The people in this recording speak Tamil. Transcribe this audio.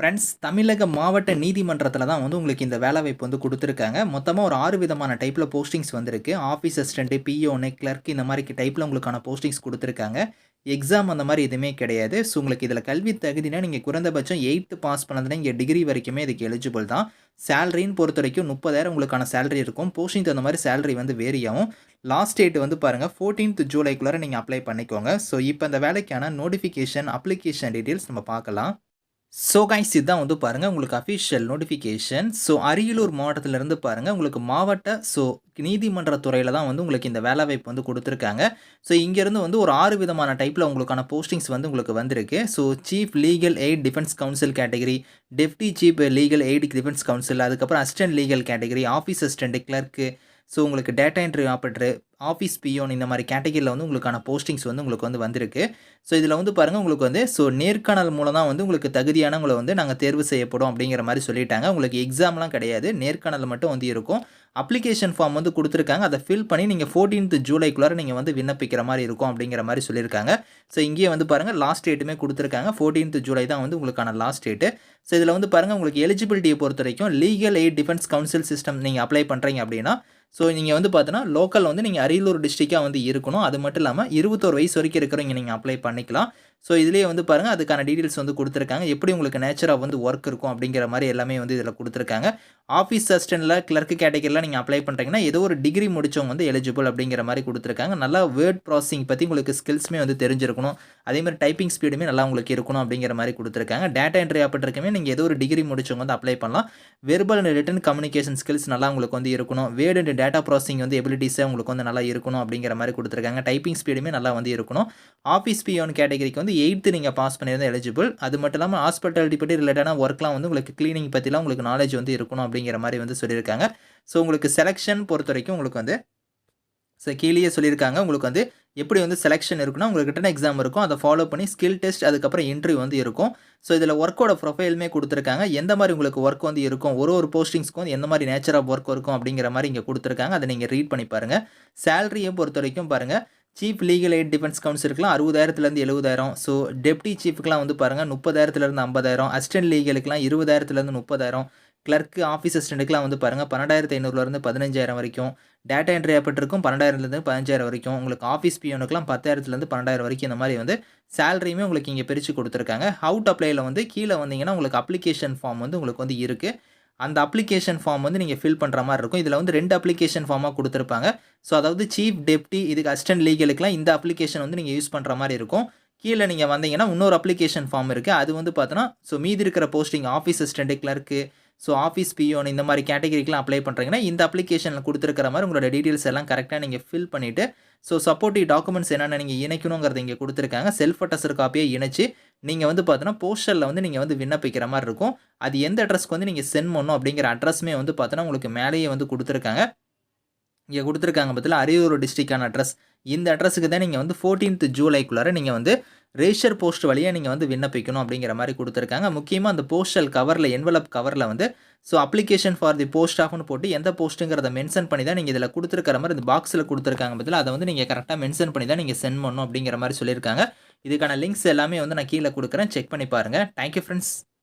ஃப்ரெண்ட்ஸ் தமிழக மாவட்ட நீதிமன்றத்தில் தான் வந்து உங்களுக்கு இந்த வேலைவாய்ப்பு வந்து கொடுத்துருக்காங்க. மொத்தமாக ஒரு ஆறு விதமான டைப்பில் போஸ்டிங்ஸ் வந்திருக்கு. ஆஃபீஸ் அசிஸ்டண்ட்டு பிஓனு கிளர்க் இந்த மாதிரி டைப்பில் உங்களுக்கான போஸ்டிங்ஸ் கொடுத்துருக்காங்க. எக்ஸாம் அந்த மாதிரி எதுவுமே கிடையாது. ஸோ உங்களுக்கு இதில் கல்வி தகுதினா நீங்கள் குறைந்தபட்சம் எயித்து பாஸ் பண்ணதுனா இங்கே டிகிரி வரைக்குமே இதுக்கு எலிஜிபிள் தான். சேலரின்னு பொறுத்த வரைக்கும் முப்பதாயிரம் உங்களுக்கான சேலரி இருக்கும். போஸ்டிங் தகுந்த மாதிரி சேலரி வந்து வேரி ஆகும். லாஸ்ட் டேட் வந்து பாருங்கள் ஃபோர்டீன்த் ஜூலைக்குள்ளே நீங்கள் அப்ளை பண்ணிக்கோங்க. ஸோ இப்போ இந்த வேலைக்கான நோட்டிஃபிகேஷன் அப்ளிகேஷன் டீட்டெயில்ஸ் நம்ம பார்க்கலாம். ஸோ கைஸ் இதுதான் வந்து பாருங்கள் உங்களுக்கு அஃபிஷியல் நோட்டிஃபிகேஷன் ஸோ அரியலூர் மாவட்டத்திலிருந்து பாருங்கள் உங்களுக்கு மாவட்ட ஸோ நீதிமன்ற துறையில் தான் வந்து உங்களுக்கு இந்த வேலைவாய்ப்பு வந்து கொடுத்துருக்காங்க. ஸோ இங்கேருந்து வந்து ஒரு ஆறு விதமான டைப்பில் உங்களுக்கான போஸ்டிங்ஸ் வந்து உங்களுக்கு வந்திருக்கு. So chief legal aid defence council category deputy chief legal aid defence council அதுக்கப்புறம் assistant legal category office assistant clerk so உங்களுக்கு data entry operator office peon இந்த மாதிரி கேட்டகரியில் வந்து உங்களுக்கான போஸ்டிங்ஸ் வந்து உங்களுக்கு வந்து வந்திருக்கு. ஸோ இதில் வந்து பாருங்கள் உங்களுக்கு வந்து ஸோ நேர்காணல் மூலம் தான் வந்து உங்களுக்கு தகுதியானவங்களை வந்து நாங்கள் தேர்வு செய்யப்படும் அப்படிங்கிற மாதிரி சொல்லிட்டாங்க. உங்களுக்கு எக்ஸாம்லாம் கிடையாது. நேர்காணல் மட்டும் வந்து இருக்கும். அப்ளிகேஷன் ஃபார்ம் வந்து கொடுத்துருக்காங்க. அதை ஃபில் பண்ணி நீங்கள் ஃபோர்டீன்த் ஜூலைக்குள்ளார நீங்கள் வந்து விண்ணப்பிக்கிற மாதிரி இருக்கும் அப்படிங்கிற மாதிரி சொல்லியிருக்காங்க. ஸோ இங்கேயே வந்து பாருங்கள் லாஸ்ட் டேட்டுமே கொடுத்துருக்காங்க. ஃபோர்டீன்த் ஜூலை தான் வந்து உங்களுக்கான லாஸ்ட் டேட்டு ஸோ இதில் வந்து பாருங்கள் உங்களுக்கு எலிஜிபிலிட்டியை பொறுத்த வரைக்கும் legal aid defence council system நீங்கள் அப்ளை பண்ணுறீங்க அப்படின்னா ஸோ நீங்கள் வந்து பார்த்தீங்கன்னா லோக்கல் வந்து நீங்கள் அரியலூர் டிஸ்ட்ரிக்டாக வந்து இருக்கணும். அது மட்டும் இல்லாமல் இருபத்தோரு வயசு வரைக்கும் இருக்கிறவங்க நீங்கள் அப்ளை பண்ணிக்கலாம். ஸோ இதுலேயே வந்து பாருங்கள் அதுக்கான டீட்டெயில்ஸ் வந்து கொடுத்துருக்காங்க. எப்படி உங்களுக்கு நேச்சராக வந்து ஒர்க் இருக்கும் அப்படிங்கிற மாதிரி எல்லாமே வந்து இதில் கொடுத்துருக்காங்க. ஆஃபீஸ் அசிஸ்டண்ட்டில் கிளர்க் கேட்டகரியில் நீங்கள் அப்ளை பண்ணுறீங்கன்னா ஏதோ ஒரு டிகிரி முடித்தவங்க வந்து எலிஜிபிள் அப்படிங்கிற மாதிரி கொடுத்துருக்காங்க. நல்லா வேர்ட் ப்ராசஸிங் பற்றி உங்களுக்கு ஸ்கில்ஸுமே வந்து தெரிஞ்சிருக்கணும். அதேமாதிரி டைப்பிங் ஸ்பீடுமே நல்லா உங்களுக்கு இருக்கணும் அப்படிங்கிற மாதிரி கொடுத்துருக்காங்க. டேட்டா என்ட்ரி ஆப்பட்டிருக்கமே நீங்கள் ஏதோ ஒரு டிகிரி முடிச்சவங்க வந்து அப்ளை பண்ணலாம். Verbal and written communication skills நல்லா உங்களுக்கு வந்து இருக்கணும். வேர்ட் அண்ட் டேட்டா ப்ராசஸிங் வந்து எபிலிட்டிஸே உங்களுக்கு வந்து நல்லா இருக்கணும் அப்படிங்கிற மாதிரி கொடுத்துருக்காங்க. டைப்பிங் ஸ்பீடுமே நல்லா வந்து இருக்கணும். ஆஃபீஸ் பியோன் கேட்டகரிக்கு வந்து எயித்து நீங்கள் பாஸ் பண்ணியிருந்தால் எலிஜிபிள் அது மட்டும் இல்லாமல் ஹாஸ்பிட்டாலிட்டி பற்றி ரிலேட்டான ஒர்க்லாம் வந்து உங்களுக்கு க்ளீனிங் பற்றிலாம் உங்களுக்கு நாலேஜ் வந்து இருக்கணும் அப்படிங்கிற மாதிரி வந்து சொல்லியிருக்காங்க. ஸோ உங்களுக்கு செலெக்ஷன் பொறுத்த வரைக்கும் உங்களுக்கு வந்து ஸோ கீழேயே சொல்லியிருக்காங்க. உங்களுக்கு வந்து எப்படி வந்து செலெக்ஷன் இருக்குன்னா உங்களுக்கு ரிட்டன் எக்ஸாம் இருக்கும். அதை ஃபாலோ பண்ணி ஸ்கில் டெஸ்ட் அதுக்கப்புறம் இன்டர்வியூ வந்து இருக்கும். ஸோ இதில் ஒர்க்கோட ப்ரொஃபைலுமே கொடுத்துருக்காங்க. எந்த மாதிரி உங்களுக்கு ஒர்க் வந்து இருக்கும்? ஒரு ஒரு போஸ்டிங்ஸ்க்கும் வந்து எந்த மாதிரி நேச்சர் ஆஃப் ஒர்க் இருக்கும் அப்படிங்கிற மாதிரி இங்கே கொடுத்துருக்காங்க. அதை நீங்கள் ரீட் பண்ணி பாருங்கள் சேலரியை பொறுத்த வரைக்கும் பாருங்கள் சீஃப் லீகல் எய்ட் டிஃபென்ஸ் கவுன்சிலுக்குலாம் அறுபதாயிரத்துலேருந்து எழுபதாயிரம். ஸோ டெப்டி சீஃபுக்குலாம் வந்து பாருங்கள் முப்பதாயிரத்துலேருந்து ஐம்பதாயிரம். அசிஸ்டன்ட் லீகலுக்குலாம் இருபதாயிரத்துலேருந்து முப்பதாயிரம். கிளர்க்கு ஆஃபீஸ் அசிஸ்டண்ட்டுக்குலாம் வந்து பாருங்கள் பன்னெண்டாயிரத்து ஐநூறுலேருந்து பதினஞ்சாயிரம் வரைக்கும் டேட்டா என்ட்ரி ஏற்பட்டிருக்கும் பன்னெண்டாயிரத்துலேருந்து பதினஞ்சாயிரம் வரைக்கும். உங்களுக்கு ஆஃபீஸ் பியோனுக்குலாம் பத்தாயிரத்துலேருந்து பன்னெண்டாயிரம் வரைக்கும் இந்த மாதிரி வந்து சேலரியுமே உங்களுக்கு இங்கே பிரித்து கொடுத்துருக்காங்க. அவுட் அப்ளையில் வந்து கீழே வந்தீங்கன்னா உங்களுக்கு அப்ளிகேஷன் ஃபார்ம் வந்து உங்களுக்கு வந்து இருக்குது அந்த அப்ளிகேஷன் ஃபார்ம் வந்து நீங்கள் ஃபில் பண்ணுற மாதிரி இருக்கும். இதில் வந்து ரெண்டு அப்ளிகேஷன் ஃபார்மாக கொடுத்துருப்பாங்க. ஸோ அதாவது சீஃப் டெப்டி இதுக்கு அசிஸ்டன்ட் லீகலுக்குலாம் இந்த அப்ளிகேஷன் வந்து நீங்கள் யூஸ் பண்ணுற மாதிரி இருக்கும். கீழே நீங்கள் வந்தீங்கன்னா இன்னொரு அப்ளிகேஷன் ஃபார்ம் இருக்குது அது வந்து பார்த்தோன்னா ஸோ மீதி இருக்கிற posting office assistant clerk so office peon இந்த மாதிரி கேட்டகரிக்கெலாம் அப்ளை பண்ணுறீங்கன்னா இந்த அப்ளிகேஷனில் கொடுத்துருக்கிற மாதிரி உங்களோட டீட்டெயில்ஸ் எல்லாம் கரெக்டாக நீங்கள் ஃபில் பண்ணிவிட்டு ஸோ சப்போர்ட்டிவ் டாக்குமெண்ட்ஸ் என்னென்ன நீங்கள் இணைக்கணுங்கிறத இங்கே கொடுத்துருக்காங்க. செல்ஃப் அட்டஸ்டர் காப்பியை இணைச்சு நீங்கள் வந்து பார்த்தோன்னா போஸ்டரில் வந்து நீங்கள் வந்து விண்ணப்பிக்கிற மாதிரி இருக்கும். அது எந்த அட்ரஸ்க்கு வந்து நீங்கள் சென்ட் பண்ணணும் அப்படிங்கிற அட்ரஸுமே வந்து பார்த்தோன்னா உங்களுக்கு மேலேயே வந்து கொடுத்துருக்காங்க. இங்கே கொடுத்துருக்காங்க பற்றில அரியலூர் டிஸ்ட்ரிக்டான அட்ரஸ் இந்த அட்ரஸுக்கு தான் நீங்கள் வந்து ஃபோர்டீன்த் ஜூலைக்குள்ளார நீங்கள் வந்து ரேஷர் போஸ்ட் வழியாக நீங்கள் வந்து விண்ணப்பிக்கணும் அப்படிங்கிற மாதிரி கொடுத்துருக்காங்க. முக்கியமாக அந்த போஸ்டல் கவரில் என்வலப் கவரில் வந்து so application for the post ஆஃப்னு போட்டு எந்த போஸ்ட்டுங்கிறத மென்ஷன் பண்ணி தான் நீங்கள் இதில் கொடுத்துருக்கிற மாதிரி இந்த பாக்ஸில் கொடுத்துருக்காங்க பதில் அதை வந்து நீங்கள் கரெக்டாக மென்ஷன் பண்ணி தான் நீங்கள் சென்ட் பண்ணணும் அப்படிங்கிற மாதிரி சொல்லியிருக்காங்க. இதுக்கான லிங்க்ஸ் எல்லாமே வந்து நான் கீழே கொடுக்குறேன். செக் பண்ணி பாருங்கள் தேங்க்யூ ஃப்ரெண்ட்ஸ்